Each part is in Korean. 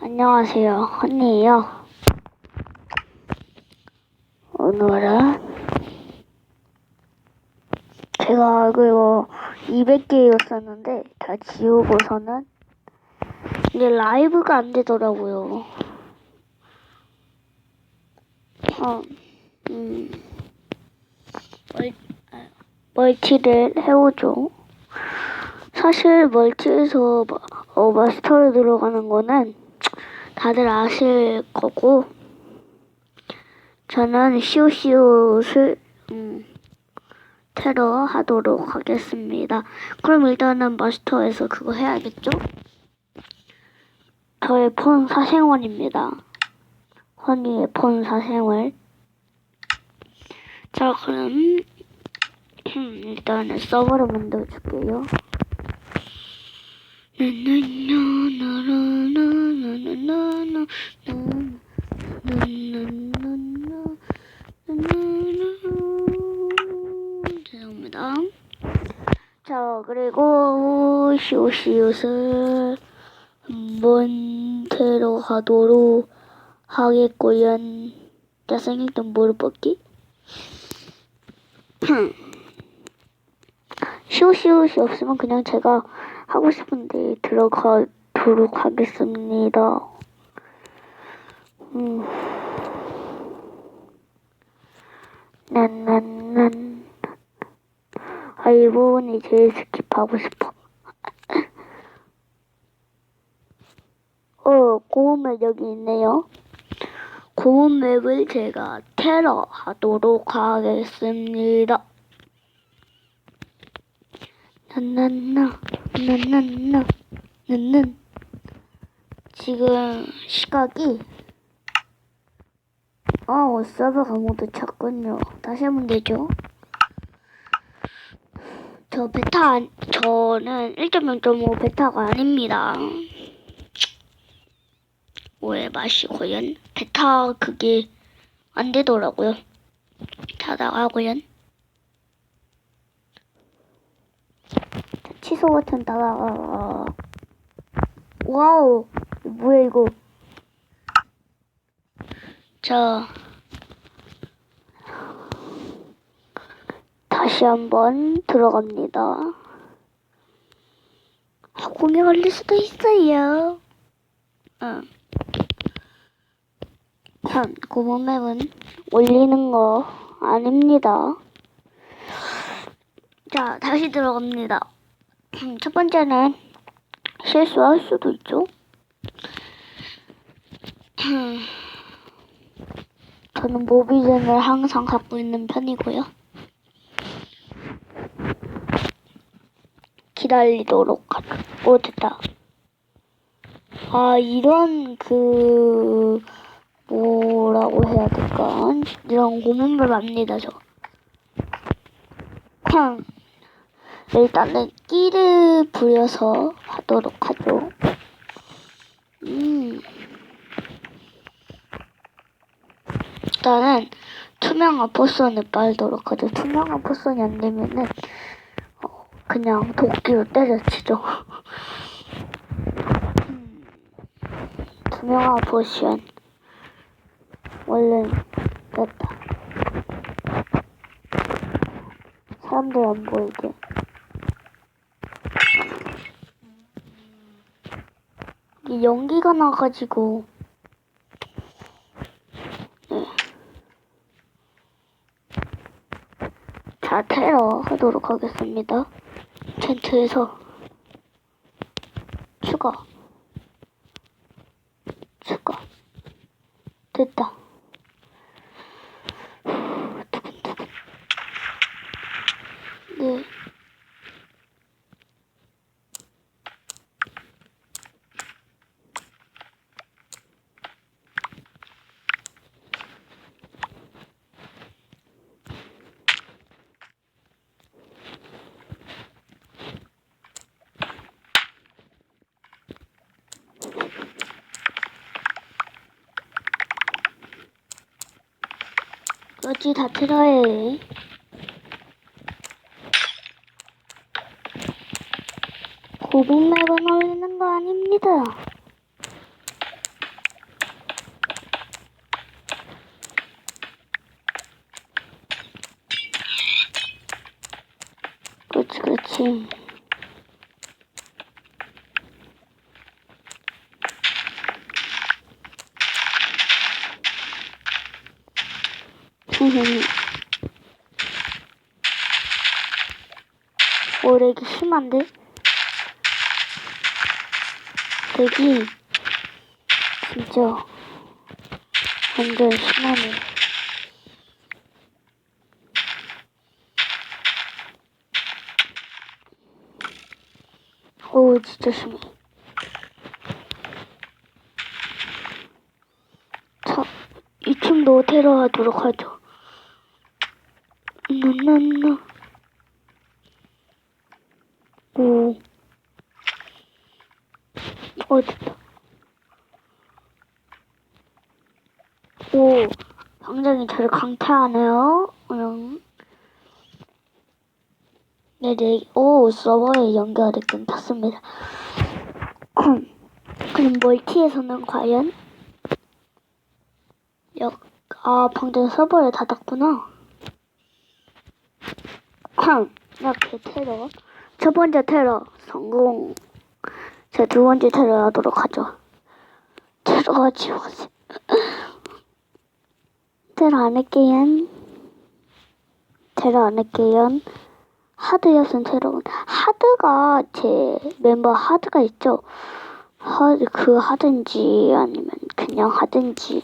안녕하세요. 언니예요. 오늘은 제가 그거 200개였었는데 다 지우고서는 이제 라이브가 안 되더라고요. 어, 음, 멀, 아, 멀티를 해오죠. 사실 멀티에서 마- 어, 마스터로 들어가는 거는 다들 아실 거고 저는 시오시오를 음, 테러 하도록 하겠습니다. 그럼 일단은 마스터에서 그거 해야겠죠? 저의 폰 사생활입니다. 허니의 폰 사생활. 자, 그럼 일단은 서버를 만들어줄게요. 죄송합니다. 자, 그리고 시오시옷을 한번 데려가도록 하겠고요. 잘생겼던 모를 뽑기. 시오시오시 없으면 그냥 제가 하고 싶은데 들어가도록 하겠습니다. 음. 난난난 아, 이 부분이 제일 스킵하고 싶어. 어, 고운 맵 여기 있네요. 고운 맵을 제가 테러 하도록 하겠습니다. 난난나, 난난. 지금 시각이 어, 서버가 모두 찼군요. 다시 하면 되죠. 저 베타, 안- 저는 1.0.5 베타가 아닙니다. 오해 마시고요. 베타 그게 안 되더라고요. 다 나가고요. 취소 버튼 다 나가. 와우, 뭐야 이거? 자, 다시 한번 들어갑니다. 아, 공에 걸릴 수도 있어요. 응. 참, 고문맵은 올리는 거 아닙니다. 자, 다시 들어갑니다. 첫 번째는 실수할 수도 있죠. 저는 모비젠을 항상 갖고 있는 편이고요. 기다리도록 하죠. 오, 됐다. 아, 이런 그 뭐라고 해야 될까? 이런 고문을 합니다, 저. 그냥 일단은 끼를 부려서 하도록 하죠. 음. 일단은 투명한 포션을 빨도록 하죠. 투명한 포션이 안 되면은 어, 그냥 도끼로 때려치죠. 음. 투명한 포션. 원래 됐다. 사람들 안 보이게. 이 연기가 나가지고 네. 자 테러 하도록 하겠습니다. 텐트에서 추가 추가 됐다. 두근두근. 네. 어찌 다 틀어야 해. 고분맥은 올리는 거 아닙니다. 그렇지, 그렇지. 선생님. 오, 렉이 심한데? 렉이 진짜 완전 심하네. 오, 진짜 심해. 자, 2층도 테러하도록 하죠. 나나나. 오. 어, 됐다. 오, 굉장히 저를 강타하네요. 응. 네, 네. 오, 서버에 연결이 끊겼습니다. 그럼 멀티에서는 과연? 역, 아, 방금 서버를 닫았구나. 이렇게 테러. 첫 번째 테러 성공. 자, 두 번째 테러 하도록 하죠. 테러가 지워지. 테러 안 할게요. 테러 안 할게요. 하드였은 테러. 하드가 제 멤버 하드가 있죠. 하드 그 하든지 아니면 그냥 하든지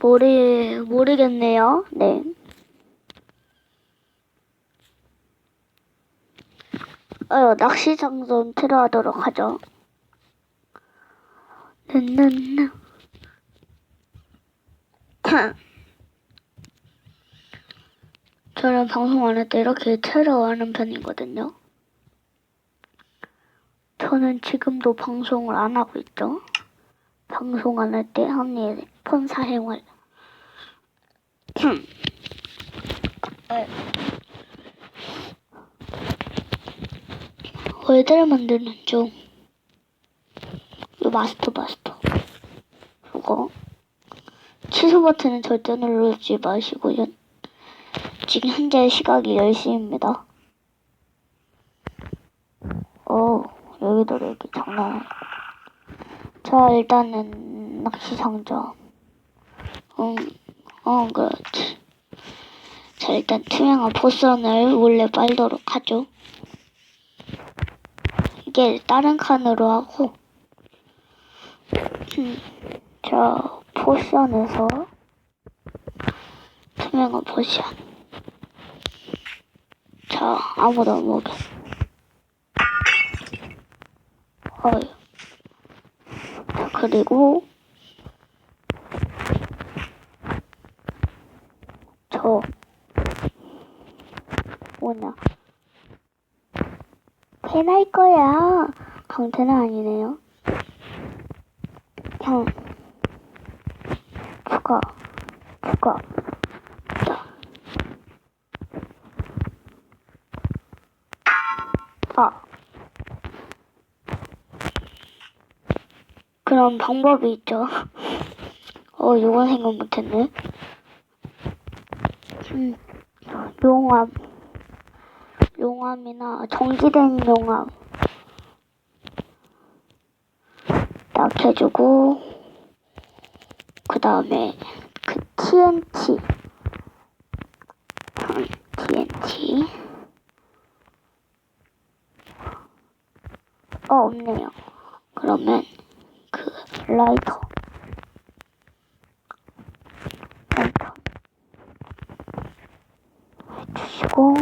모르 모르겠네요. 네. 어, 낚시 장전 테러하도록 하죠. 는는는. 저는 방송 안 할 때 이렇게 테러하는 편이거든요. 저는 지금도 방송을 안 하고 있죠. 방송 안 할때 언니의 폰사 생활. 네. 월드를 만드는 중. 이 마스터 마스터. 그거. 취소 버튼은 절대 누르지 마시고요. 지금 현재 시각이 10시입니다. 어, 여기도 이렇게 장난. 자, 일단은 낚시 상점. 응, 어, 그렇지. 자, 일단 투명한 포선을 원래 빨도록 하죠. 이게 다른 칸으로 하고 음, 저 포션에서 투명한 포션. 자 아무도 안 어이 자 그리고 저 뭐냐 배날 거야. 강태는 아니네요. 형. 죽어. 죽어. 아. 그런 방법이 있죠. 어, 이건 생각 못했네. 음, 용암. 용암이나 정지된 용암 딱 해주고 그 다음에 그 TNT 음, TNT 어 없네요. 그러면 그 라이터 해주시고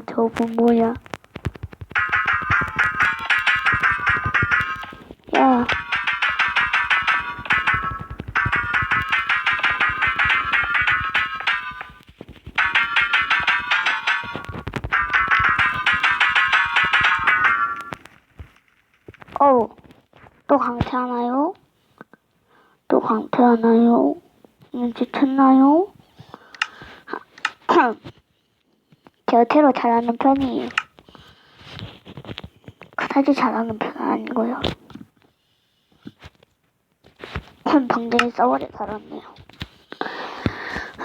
와, 저분 뭐야? 야. 어우, 또 강퇴하나요? 또 강퇴하나요? 눈치챘나요? 제가 테러 잘하는 편이에요. 그다지 잘하는 편은 아니고요. 방전이 서버를 달았네요.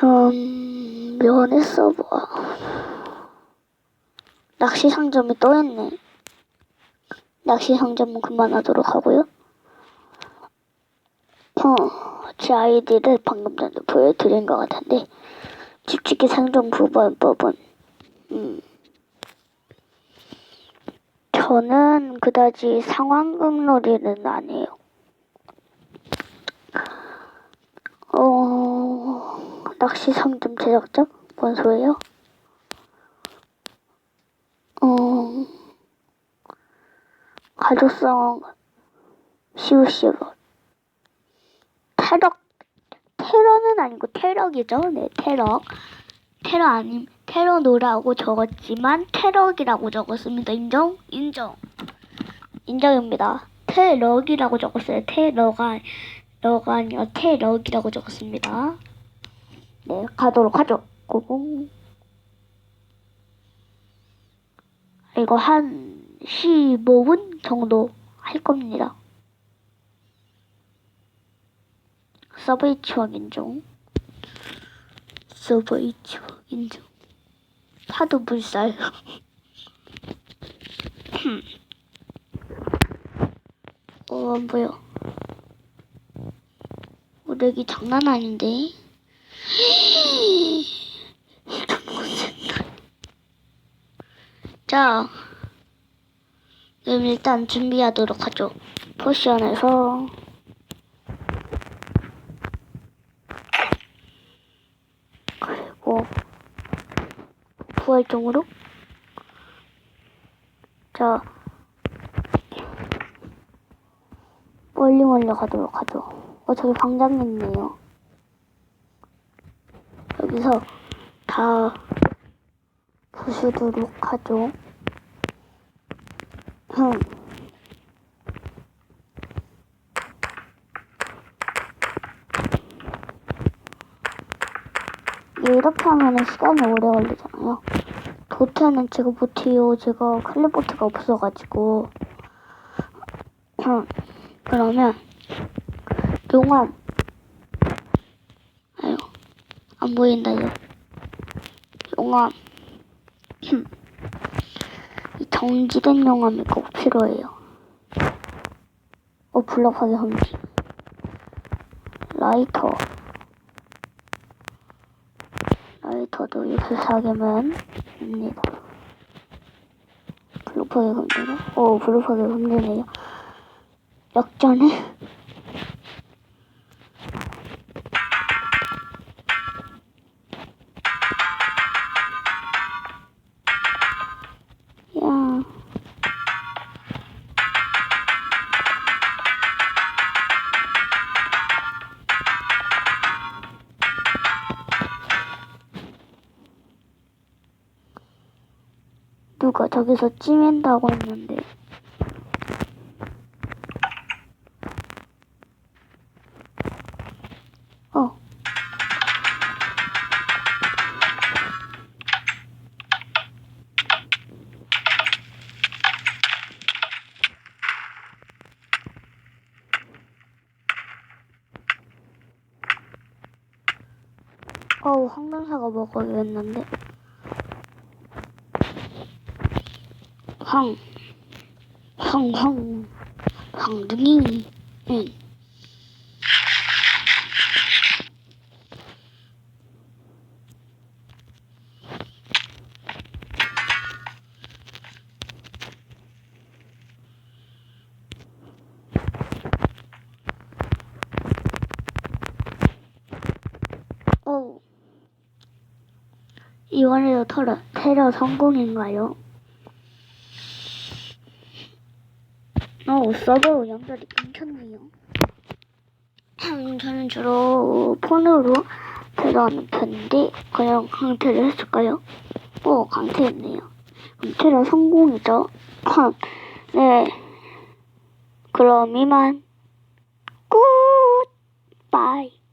음, 면의 서버. 낚시 상점이 또 했네. 낚시 상점은 그만하도록 하고요. 어, 제 아이디를 방금 전에 보여드린 것 같은데, 집짓기 상점 구번법은, 음, 저는 그다지 상황극놀이는 안 해요. 어, 낚시 상점 제작자? 뭔 소리예요? 어, 가족성 시우시로 테러 테러는 아니고 테러이죠. 네, 테러. 테러 아님 테러노라고 적었지만 테러기라고 적었습니다. 인정? 인정. 인정입니다. 테러기라고 적었어요. 테러가 러가 아니라 테러기라고 적었습니다. 네, 가도록 하죠. 고공. 이거 한 15분 정도 할 겁니다. 서브웨이 치왕 인정. 서브웨이 치왕 인정. 파도 불살. 어, 뭐야. 오르기 장난 아닌데. 자, 그럼 일단 준비하도록 하죠. 포션에서 그리고 부 활종으로 자 멀리 멀리 가도록 하죠. 어 저기 광장이 있네요. 여기서 다 부수도록 하죠. 흠. 이렇게 하면은 시간이 오래 걸리잖아요. 도태는 제가 못해요. 제가 클립보트가 없어가지고. 흠. 그러면 용암 아유 안 보인다 요. 용암 흠. 이 정지된 용암이 꼭 필요해요. 어 블럭하게 험지 라이터 라이터도 이렇게 사게면 됩니다. 블루퍼게 험지네. 어 블루퍼게 험지네요. 역전해. 저기서 찌맨다고 했는데. 어. 어우, 황금사가 먹어야겠는데. 황, 황, 황, 황둥이, 응. 어우. 이번에도 테러, 테러 성공인가요? 어, 서버 연결이 끊겼네요. 음, 저는 주로 폰으로 테러하는 편인데, 그냥 강퇴를 했을까요? 어, 강퇴했네요. 테러 성공이죠? 네. 그럼 이만, 굿바이.